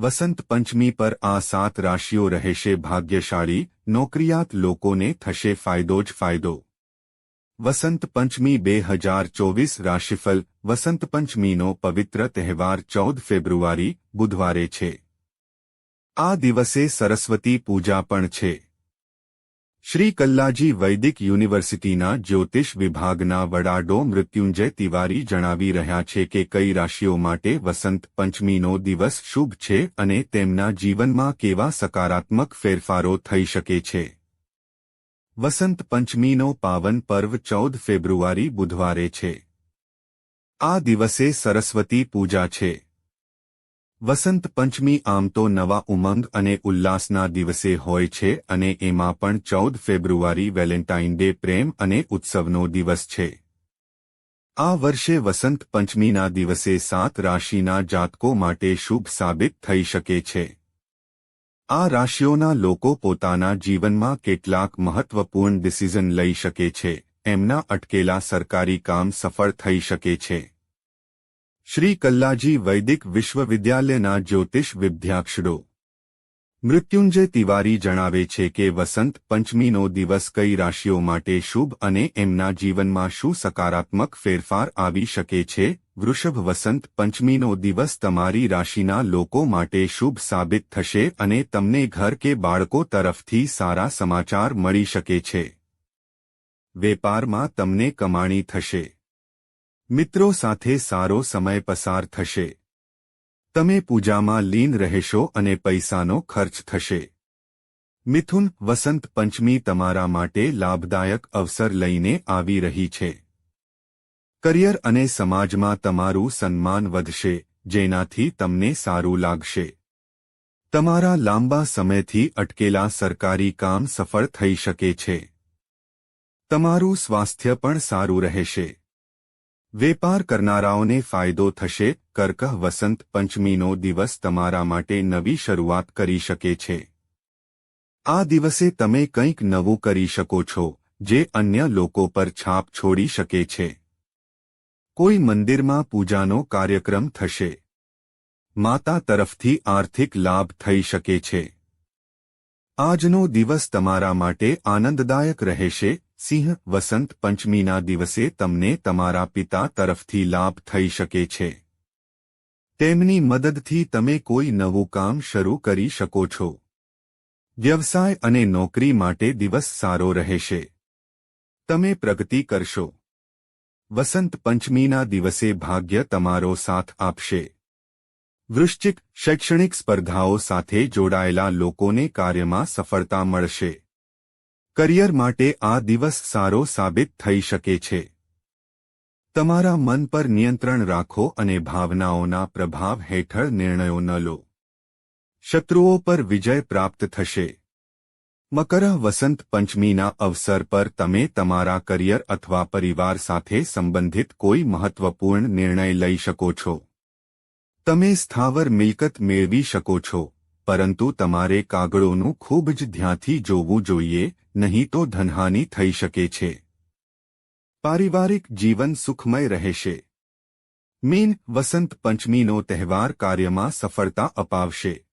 વસંત પંચમી પર આ સાત રાશિઓ રહેશે ભાગ્યશાળી, નોકરિયાત લોકોને થશે ફાયદો જ ફાયદો. વસંત પંચમી બે હજાર ચોવીસ રાશિફલ વસંત પંચમીનો પવિત્ર તહેવાર ચૌદ ફેબ્રુઆરી, બુધવારે છે. આ દિવસે સરસ્વતી પૂજા પણ છે. શ્રી કલ્લાજી વૈદિક યુનિવર્સિટીના જ્યોતિષ વિભાગના વડા ડો મૃત્યુંજય તિવારી જણાવી રહ્યા છે કે કઈ રાશિઓ માટે વસંત પંચમીનો દિવસ શુભ છે અને તેમના જીવનમાં કેવા સકારાત્મક ફેરફારો થઈ શકે છે. વસંત પંચમીનો પાવન પર્વ ચૌદ ફેબ્રુઆરી બુધવારે છે. આ દિવસે સરસ્વતી પૂજા છે. વસંત પંચમી આમ તો નવા ઉમંગ અને ઉલ્લાસના દિવસે હોય છે અને એમાં પણ ચૌદ ફેબ્રુઆરી વેલેન્ટાઇન ડે પ્રેમ અને ઉત્સવનો દિવસ છે. આ વર્ષે વસંત પંચમીના દિવસે સાત રાશિના જાતકો માટે શુભ સાબિત થઈ શકે છે. આ રાશિઓના લોકો પોતાના જીવનમાં કેટલાક મહત્વપૂર્ણ ડિસિઝન લઈ શકે છે. એમના અટકેલા સરકારી કામ સફળ થઈ શકે છે. શ્રી કલ્લાજી વૈદિક વિશ્વવિદ્યાલયના જ્યોતિષ વિદ્યાક્ષરો મૃત્યુંજય તિવારી જણાવે છે કે વસંત પંચમીનો દિવસ કઈ રાશિઓ માટે શુભ અને એમના જીવનમાં શું સકારાત્મક ફેરફાર આવી શકે છે? વૃષભ વસંત પંચમીનો દિવસ તમારી રાશિના લોકો માટે શુભ સાબિત થશે અને તમને ઘર કે બાળકો તરફથી સારા સમાચાર મળી શકે છે. વેપારમાં તમને કમાણી થશે. મિત્રો સાથે સારો સમય પસાર થશે. તમે પૂજામાં લીન રહેશો અને પૈસાનો ખર્ચ થશે. મિથુન વસંત પંચમી તમારા માટે લાભદાયક અવસર લઈને આવી રહી છે. કરિયર અને સમાજમાં તમારું સન્માન વધશે, જેનાથી તમને સારું લાગશે. તમારા લાંબા સમયથી અટકેલા સરકારી કામ સફળ થઈ શકે છે. તમારું સ્વાસ્થ્ય પણ સારું રહેશે. વેપાર કરનારાઓને ફાયદો થશે, કર્કહ વસંત પંચમીનો દિવસ તમારા માટે નવી શરૂઆત કરી શકે છે. આ દિવસે તમે કંઈક નવું કરી શકો છો, જે અન્ય લોકો પર છાપ છોડી શકે છે. કોઈ મંદિરમાં પૂજાનો કાર્યક્રમ થશે. માતા તરફથી આર્થિક લાભ થઈ શકે છે. આજનો દિવસ તમારા માટે આનંદદાયક રહેશે સિંહ વસંત પંચમીના દિવસે તમને તમારા પિતા તરફથી લાભ થઈ શકે છે. તેમની મદદથી તમે કોઈ નવું કામ શરૂ કરી શકો છો. વ્યવસાય અને નોકરી માટે દિવસ સારો રહેશે. તમે પ્રગતિ કરશો. વસંત પંચમીના દિવસે ભાગ્ય તમારો સાથ આપશે. વૃશ્ચિક શૈક્ષણિક સ્પર્ધાઓ સાથે જોડાયેલા લોકોને કાર્યમાં સફળતા મળશે. કરિયર માટે આ દિવસ સારો સાબિત થઈ શકે છે. તમારા મન પર નિયંત્રણ રાખો અને ભાવનાઓના પ્રભાવ હેઠળ નિર્ણયો ન લો. શત્રુઓ પર વિજય પ્રાપ્ત થશે. મકર વસંત પંચમીના અવસર પર તમે તમારા કરિયર અથવા પરિવાર સાથે સંબંધિત કોઈ મહત્વપૂર્ણ નિર્ણય લઈ શકો છો. તમે સ્થાવર મિલકત મેળવી શકો છો. પરંતુ તમારે કાગળોનું ખૂબ જ ધ્યાનથી જોવું જોઈએ, નહીં તો ધનહાનિ થઈ શકે છે. પારિવારિક જીવન સુખમય રહેશે. મીન વસંત પંચમીનો તહેવાર કાર્યમાં સફળતા અપાવશે.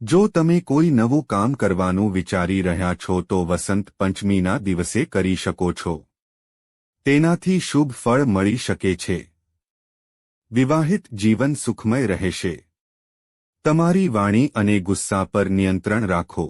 જો તમે કોઈ નવું કામ કરવાનું વિચારી રહ્યા છો તો વસંત પંચમીના દિવસે કરી શકો છો. તેનાથી શુભ ફળ મળી શકે છે. વિવાહિત જીવન સુખમય રહેશે. તમારી વાણી અને ગુસ્સા પર નિયંત્રણ રાખો.